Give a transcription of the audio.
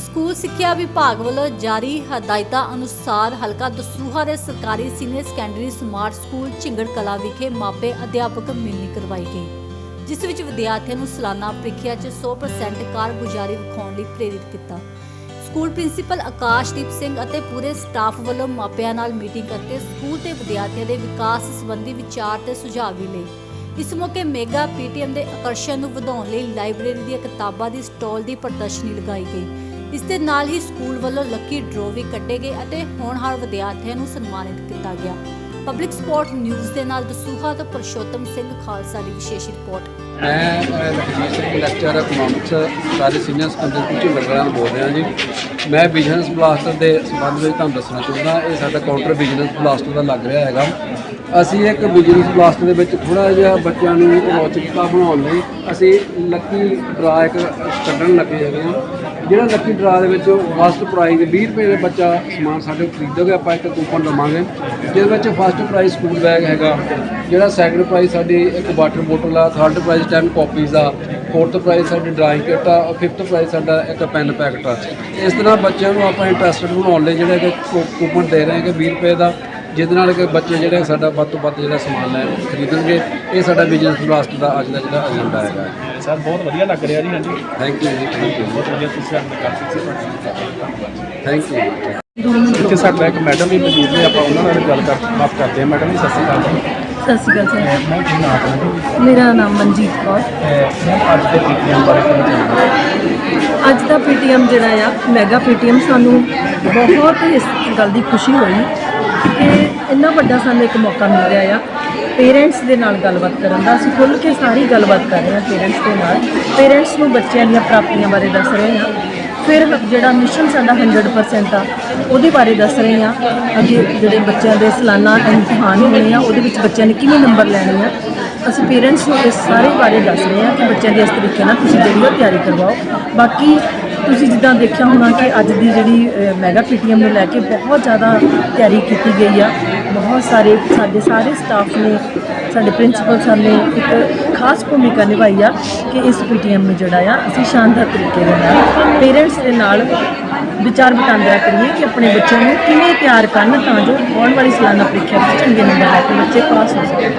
School ਸਿੱਖਿਆ ਵਿਭਾਗ ਵੱਲੋਂ ਜਾਰੀ ਹਦਾਇਤਾਂ ਅਨੁਸਾਰ ਹਲਕਾ ਦਸੂਹਾ ਦੇ ਸਰਕਾਰੀ senior secondary smart school Jhingar Kalan ਵਿਖੇ ਮਾਪੇ ਅਧਿਆਪਕ ਮਿਲਣੀ ਕਰਵਾਈ ਗਈ, ਜਿਸ ਵਿੱਚ ਵਿਦਿਆਰਥੀਆਂ ਨੂੰ ਸਾਲਾਨਾ ਪ੍ਰੀਖਿਆ 'ਚ 100% ਕਾਰਗੁਜ਼ਾਰੀ ਵਿਖਾਉਣ ਲਈ ਪ੍ਰੇਰਿਤ ਕੀਤਾ। ਸਕੂਲ ਪ੍ਰਿੰਸੀਪਲ ਆਕਾਸ਼ਦੀਪ ਸਿੰਘ ਅਤੇ ਪੂਰੇ ਸਟਾਫ ਵੱਲੋਂ ਮਾਪਿਆਂ ਨਾਲ ਮੀਟਿੰਗ ਕਰਕੇ ਸਕੂਲ ਤੇ ਵਿਦਿਆਰਥੀਆਂ ਦੇ ਵਿਕਾਸ ਸੰਬੰਧੀ ਵਿਚਾਰ ਤੇ ਸੁਝਾਅ ਵੀ ਲਏ। ਇਸ ਮੌਕੇ ਮੇਗਾ ਪੀਟੀਐਮ ਦੇ ਆਕਰਸ਼ਣ ਨੂੰ ਵਧਾਉਣ ਲਈ ਲਾਇਬ੍ਰੇਰੀ ਦੀਆਂ ਕਿਤਾਬਾਂ ਦੀ ਸਟਾਲ ਦੀ ਪ੍ਰਦਰਸ਼ਨੀ ਲਗਾਈ ਗਈ। ਇਸ ਦੇ ਨਾਲ ਹੀ ਸਕੂਲ ਵੱਲੋਂ ਲੱਕੀ ਡਰੋ ਵੀ ਕੱਢੇ ਗਏ ਅਤੇ ਹੋਣਹਾਰ ਵਿਦਿਆਰਥੀਆਂ ਨੂੰ ਸਨਮਾਨਿਤ ਕੀਤਾ ਗਿਆ। ਪਬਲਿਕ ਸਪੋਰਟ ਨਿਊਜ਼ ਦੇ ਨਾਲ ਦਸੂਹਾ ਤੋਂ ਪਰਸ਼ੋਤਮ ਸਿੰਘ ਖਾਲਸਾ ਦੀ ਵਿਸ਼ੇਸ਼ ਰਿਪੋਰਟ ਮੈਂ ਅਹ, ਲਖਜੀਤ ਇਕਨੋਮਿਕਸ ਸਾਰੇ ਸੀਨੀਅਰ ਸੈਕੰਡਰੀ ਸਕੂਲ ਝਿੰਗੜਕਲਾਂ ਬੋਲ ਰਿਹਾ ਜੀ। ਮੈਂ ਬਿਜ਼ਨਸ ਬਲਾਸਟਰ ਦੇ ਸੰਬੰਧ ਵਿੱਚ ਤੁਹਾਨੂੰ ਦੱਸਣਾ ਚਾਹੁੰਦਾ ਇਹ ਸਾਡਾ ਕਾਊਂਟਰ ਬਿਜ਼ਨਸ ਬਲਾਸਟਰ ਦਾ ਲੱਗ ਰਿਹਾ ਹੈਗਾ। ਅਸੀਂ ਇੱਕ ਬਿਜ਼ਨਸ ਬਲਾਸਟਰ ਦੇ ਵਿੱਚ ਥੋੜਾ ਜਿਹਾ ਬੱਚਿਆਂ ਨੂੰ ਰੌਚਕਤਾ ਬਣਾਉਣ ਲਈ ਅਸੀਂ ਲੱਕੀ ਡਰਾ ਇੱਕ ਕੱਢਣ ਲੱਗੇ ਹੈਗੇ ਹਾਂ। ਜਿਹੜਾ ਲੱਕੀ ਡਰਾ ਦੇ ਵਿੱਚ ਫਸਟ ਪ੍ਰਾਈਜ਼ 20 ਰੁਪਏ ਦੇ ਬੱਚਾ ਸਮਾਨ ਸਾਡੇ ਕੋਲ ਖਰੀਦੋਗੇ ਆਪਾਂ ਇੱਕ ਕੂਪਨ ਲਵਾਂਗੇ ਜਿਹਦੇ ਵਿੱਚ ਫਸਟ ਪ੍ਰਾਈਜ਼ ਸਕੂਲ ਬੈਗ ਹੈਗਾ, ਜਿਹੜਾ ਸੈਕੰਡ ਪ੍ਰਾਈਜ਼ ਸਾਡੀ ਇੱਕ ਵਾਟਰ ਬੋਟਲ ਆ ਥਰਡ ਪ੍ਰਾਈਜ਼ 10 ਕਾਪੀਜ਼ ਆ ਫੋਰਥ ਪ੍ਰਾਈਜ਼ ਸਾਡੀ ਡਰਾਇੰਗ ਕਿੱਟ ਆ, ਔਰ ਫਿਫਥ ਪ੍ਰਾਈਜ਼ ਸਾਡਾ ਇੱਕ ਪੈਨ ਪੈਕਟ ਆ। ਇਸ ਤਰ੍ਹਾਂ ਬੱਚਿਆਂ ਨੂੰ ਆਪਾਂ ਇੰਟਰਸਟਡ ਬਣਾਉਣ ਲਈ ਜਿਹੜਾ ਕਿ ਕੂਪਨ ਦੇ ਰਹੇ ਹਾਂ ਕਿ 20 ਰੁਪਏ ਦਾ ਜਿਹਦੇ ਨਾਲ ਕਿ ਬੱਚੇ ਜਿਹੜੇ ਸਾਡਾ ਵੱਧ ਤੋਂ ਵੱਧ ਜਿਹੜਾ ਸਮਾਨ ਲੈ ਖਰੀਦਣਗੇ ਇਹ ਸਾਡਾ ਬਿਜ਼ਨਸ ਬਲਾਸਟ ਦਾ ਅੱਜ ਦਾ ਜਿਹੜਾ ਏਜੰਡਾ ਹੈਗਾ। ਸਰ ਬਹੁਤ ਵਧੀਆ ਲੱਗ ਰਿਹਾ ਜੀ ਹਾਂਜੀ। ਥੈਂਕ ਯੂ ਜੀ ਥੈਂਕ ਯੂ ਬਹੁਤ ਵਧੀਆ ਤੁਸੀਂ ਨਾਲ ਕਰ ਸਕਦੇ ਥੈਂਕ ਯੂ ਇੱਥੇ ਸਾਡਾ ਇੱਕ ਮੈਡਮ ਵੀ ਮੌਜੂਦ ਨੇ ਆਪਾਂ ਉਹਨਾਂ ਨਾਲ ਗੱਲ ਕਰ ਬਾਤ ਕਰਦੇ ਹਾਂ ਮੈਡਮ ਜੀ ਸਤਿ ਸ਼੍ਰੀ ਅਕਾਲ ਸਤਿ ਸ਼੍ਰੀ ਅਕਾਲ ਸਰ। ਮੈਂ ਕੀ ਨਾਮ ਆਪਣਾ ਮੇਰਾ ਨਾਮ ਮਨਜੀਤ ਕੌਰ। ਮੈਂ ਅੱਜ ਦੇ ਪੀਟੀਐਮ ਬਾਰੇ ਅੱਜ ਦਾ ਪੀਟੀਐਮ ਜਿਹੜਾ ਆ ਮੈਗਾ ਪੀਟੀਐਮ ਸਾਨੂੰ ਬਹੁਤ ਇਸ ਗੱਲ ਦੀ ਖੁਸ਼ੀ ਹੋਈ। ਕਿ ਇੰਨਾ ਵੱਡਾ ਸਾਨੂੰ ਇੱਕ ਮੌਕਾ ਮਿਲ ਰਿਹਾ ਆ ਪੇਰੈਂਟਸ ਦੇ ਨਾਲ ਗੱਲਬਾਤ ਕਰਨ ਦਾ, ਅਸੀਂ ਖੁੱਲ੍ਹ ਕੇ ਸਾਰੀ ਗੱਲਬਾਤ ਕਰ ਰਹੇ ਹਾਂ ਪੇਰੈਂਟਸ ਦੇ ਨਾਲ। ਪੇਰੈਂਟਸ ਨੂੰ ਬੱਚਿਆਂ ਦੀਆਂ ਪ੍ਰਾਪਤੀਆਂ ਬਾਰੇ ਦੱਸ ਰਹੇ ਹਾਂ। ਫਿਰ ਜਿਹੜਾ ਮਿਸ਼ਨ ਸਾਡਾ 100% ਆ, ਉਹਦੇ ਬਾਰੇ ਦੱਸ ਰਹੇ ਹਾਂ। ਅੱਗੇ ਜਿਹੜੇ ਬੱਚਿਆਂ ਦੇ ਸਾਲਾਨਾ ਇਮਤਿਹਾਨ ਹੋਣੇ ਆ, ਉਹਦੇ ਵਿੱਚ ਬੱਚਿਆਂ ਨੇ ਕਿਵੇਂ ਨੰਬਰ ਲੈਣੇ ਆ। ਅਸੀਂ ਪੇਰੈਂਟਸ ਨੂੰ ਇਸ ਸਾਰੇ ਬਾਰੇ ਦੱਸ ਰਹੇ ਹਾਂ ਕਿ ਬੱਚਿਆਂ ਦੀ ਇਸ ਤਰੀਕੇ ਨਾਲ ਤੁਸੀਂ ਜਿਹੜੀ ਉਹ ਤਿਆਰੀ ਕਰਵਾਓ। ਬਾਕੀ ਤੁਸੀਂ ਜਿੱਦਾਂ ਦੇਖਿਆ ਹੋਣਾ ਕਿ ਅੱਜ ਦੀ ਜਿਹੜੀ ਅ, ਮੈਗਾ ਪੀਟੀਐਮ ਨੂੰ ਲੈ ਕੇ ਬਹੁਤ ਜ਼ਿਆਦਾ ਤਿਆਰੀ ਕੀਤੀ ਗਈ ਆ। ਬਹੁਤ ਸਾਰੇ ਸਾਡੇ ਸਾਰੇ ਸਟਾਫ ਨੇ ਸਾਡੇ ਪ੍ਰਿੰਸੀਪਲ ਸਰ ਨੇ ਇੱਕ ਖਾਸ ਭੂਮਿਕਾ ਨਿਭਾਈ ਆ ਕਿ ਇਸ ਪੀਟੀਐਮ ਨੂੰ ਜਿਹੜਾ ਆ ਅਸੀਂ ਸ਼ਾਨਦਾਰ ਤਰੀਕੇ ਦੇ ਨਾਲ ਪੇਰੈਂਟਸ ਦੇ ਨਾਲ ਵਿਚਾਰ ਵਟਾਂਦਰਾ ਕਰੀਏ ਕਿ ਆਪਣੇ ਬੱਚਿਆਂ ਨੂੰ ਕਿਵੇਂ ਤਿਆਰ ਕਰਨ ਤਾਂ ਜੋ ਆਉਣ ਵਾਲੀ ਸਾਲਾਨਾ ਪ੍ਰੀਖਿਆ ਵਿੱਚ ਚੰਗੇ ਨੰਬਰ ਲੈ ਕੇ ਬੱਚੇ ਪਾਸ ਹੋ ਸਕਣ।